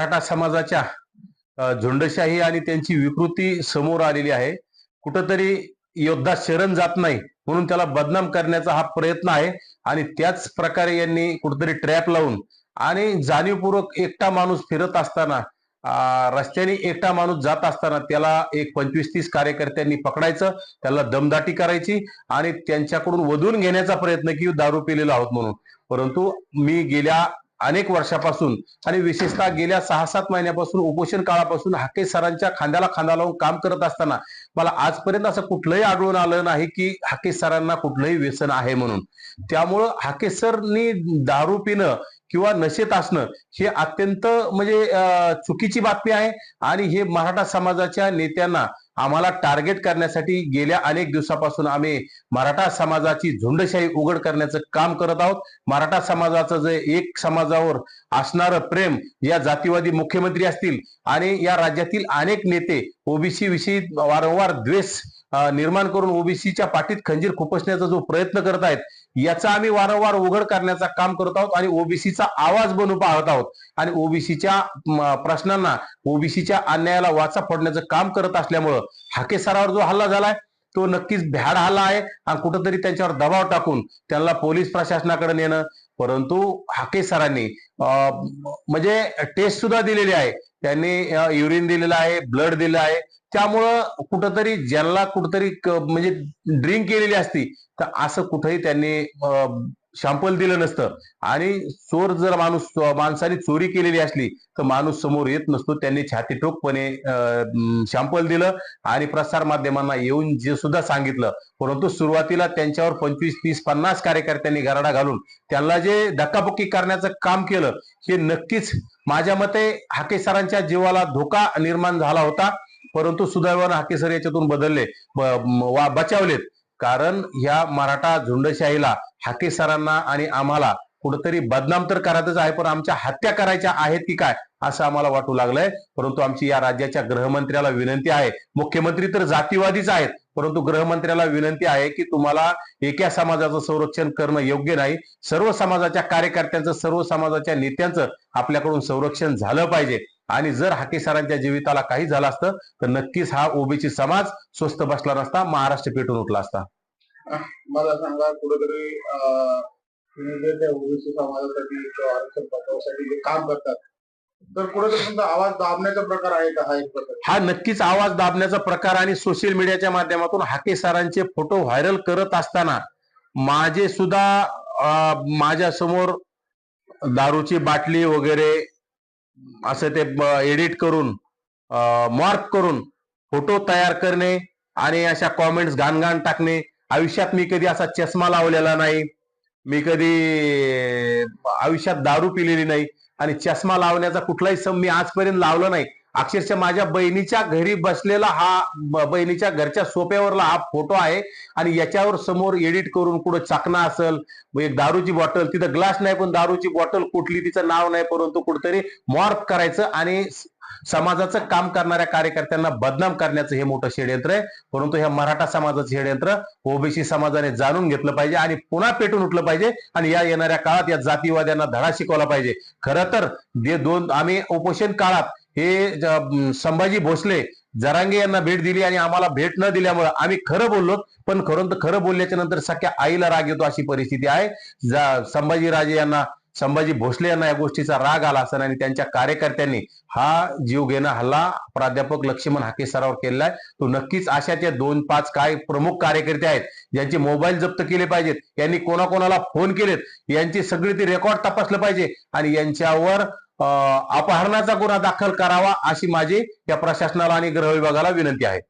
मराठा समाजाच्या झुंडशाही आणि त्यांची विकृती समोर आलेली आहे. कुठंतरी योद्धा शरण जात नाही म्हणून त्याला बदनाम करण्याचा हा प्रयत्न आहे. आणि त्याच प्रकारे यांनी कुठेतरी ट्रॅप लावून आणि जाणीवपूर्वक एकटा माणूस फिरत असताना रस्त्याने एकटा माणूस जात असताना त्याला एक पंचवीस तीस कार्यकर्त्यांनी पकडायचं त्याला दमदाटी करायची आणि त्यांच्याकडून वधून घेण्याचा प्रयत्न की दारू पिलेला आहोत म्हणून. परंतु मी गेल्या अनेक वर्षापासून आणि विशेषतः गेल्या सहा सात महिन्यापासून उपोषण काळापासून हाके सरांच्या खांद्याला खांदा लावून काम करत असताना मला आजपर्यंत असं कुठलंही आढळून आलं नाही की हाके सरांना कुठलंही व्यसन आहे म्हणून. त्यामुळं हाके सरनी दारू पिणं किंवा नशेत असणं हे अत्यंत म्हणजे अं, चुकीची बातमी आहे. आणि हे मराठा समाजाच्या नेत्यांना आम्हाला टार्गेट करण्यासाठी गेल्या अनेक दिवसापासून आम्ही मराठा समाजाची झुंडशाही उघड करण्याचं काम करत आहोत. मराठा समाजाचं जे एक समाजावर असणारं प्रेम या जातीवादी मुख्यमंत्री असतील आणि या राज्यातील अनेक नेते ओबीसी विषयी वारंवार द्वेष निर्माण करून ओबीसीच्या पाठीत खंजीर खुपसण्याचा जो प्रयत्न करत आहेत याचा आम्ही वारंवार उघड करण्याचा काम करत आहोत आणि ओबीसीचा आवाज बनू पाहत आहोत. आणि ओबीसीच्या प्रश्नांना ओबीसीच्या अन्यायाला वाचा फोडण्याचं काम करत असल्यामुळं हाकेसरावर जो हल्ला झालाय तो नक्कीच भ्याड हल्ला आहे आणि कुठंतरी त्यांच्यावर दबाव टाकून त्यांना पोलीस प्रशासनाकडे नेणं. परंतु हाके सरांनी म्हणजे टेस्ट सुद्धा दिलेली आहे. त्यांनी युरिन दिलेलं आहे ब्लड दिलं आहे. त्यामुळं कुठंतरी ज्यांना कुठंतरी म्हणजे ड्रिंक केलेली असती तर असं कुठंही त्यांनी शॅम्पल दिलं नसतं. आणि चोर जर माणूस माणसाने चोरी केलेली असली तर माणूस समोर येत नसतो. त्यांनी छातीठोकपणे शॅम्पल दिलं आणि प्रसार माध्यमांना येऊन जे सुद्धा सांगितलं. परंतु सुरुवातीला त्यांच्यावर पंचवीस तीस पन्नास कार्यकर्त्यांनी गराडा घालून त्यांना जे धक्काबुक्की करण्याचं काम केलं हे नक्कीच माझ्या मते हाके सरांच्या जीवाला धोका निर्माण झाला होता. परंतु सुदैवानं हाके सर याच्यातून बदलले वा- बचावलेत. कारण ह्या मराठा झुंडशाहीला हाके सरांना आणि आम्हाला कुठंतरी बदनाम तर करायचंच आहे पण आमच्या हत्या करायच्या आहेत की काय असं आम्हाला वाटू लागलंय. परंतु आमची या राज्याच्या गृहमंत्र्याला विनंती आहे. मुख्यमंत्री तर जातीवादीच आहेत परंतु गृहमंत्र्याला विनंती आहे की तुम्हाला एका समाजाचं संरक्षण करणं योग्य नाही. सर्व समाजाच्या कार्यकर्त्यांचं सर्व समाजाच्या नेत्यांचं आपल्याकडून संरक्षण झालं पाहिजे. आणि जर हाके सरांच्या जीविताला काही झालं असतं तर नक्कीच हा ओबीसी समाज स्वस्त बसला नसता महाराष्ट्र पेटून उठला असता. मला सांगा कुठेतरी ओबीसी समाजासाठी आरक्षण काम करतात तर कुठेतरी आवाज दाबण्याचा प्रकार आहे का? हा एक प्रकार. हा नक्कीच आवाज दाबण्याचा प्रकार आणि सोशल मीडियाच्या माध्यमातून हाके सरांचे फोटो व्हायरल करत असताना माझे सुद्धा माझ्यासमोर दारूची बाटली वगैरे असं ते एडिट करून मार्क करून फोटो तयार करणे आणि अशा कॉमेंट्स घाण घाण टाकणे. आयुष्यात मी कधी असा चष्मा लावलेला नाही. मी कधी आयुष्यात दारू पिलेली नाही. आणि चष्मा लावण्याचा कुठलाही सम मी आजपर्यंत लावला नाही. अक्षरशः माझ्या बहिणीच्या घरी बसलेला हा बहिणीच्या घरच्या सोप्यावरला हा फोटो आहे आणि याच्यावर समोर एडिट करून कुठं चाकणा असेल एक दारूची बॉटल तिथं ग्लास नाही पण दारूची बॉटल कुठली तिचं नाव नाही परंतु कुठतरी मॉर्फ करायचं आणि समाजाचं काम करणाऱ्या कार्यकर्त्यांना बदनाम करण्याचं हे मोठं षडयंत्र आहे. परंतु ह्या मराठा समाजाचं षडयंत्र ओबीसी समाजाने जाणून घेतलं पाहिजे आणि पुन्हा पेटून उठलं पाहिजे आणि या येणाऱ्या काळात या जातीवाद्यांना धडा शिकवला पाहिजे. खरं तर जे दोन आम्ही उपोषण काळात हे संभाजी भोसले जरांगे यांना भेट दिली आणि आम्हाला भेट न दिल्यामुळे आम्ही खरं बोललो. पण खरं तर खरं बोलल्याच्या नंतर सख्या आईला राग येतो अशी परिस्थिती आहे. संभाजीराजे संभाजी राजे यांना संभाजी भोसले यांना या गोष्टीचा राग आला असेल आणि त्यांच्या कार्यकर्त्यांनी हा जीव घेणं हल्ला प्राध्यापक लक्ष्मण हाके सरावर केलेला आहे. तो नक्कीच अशाचे दोन पाच काय प्रमुख कार्यकर्ते आहेत ज्यांचे मोबाईल जप्त केले पाहिजेत यांनी कोणाकोणाला फोन केलेत यांची सगळी ती रेकॉर्ड तपासलं पाहिजे आणि यांच्यावर अपहरणाचा गुन्हा दाखल करावा अशी माझी या प्रशासनाला आणि गृह विभागाला विनंती आहे.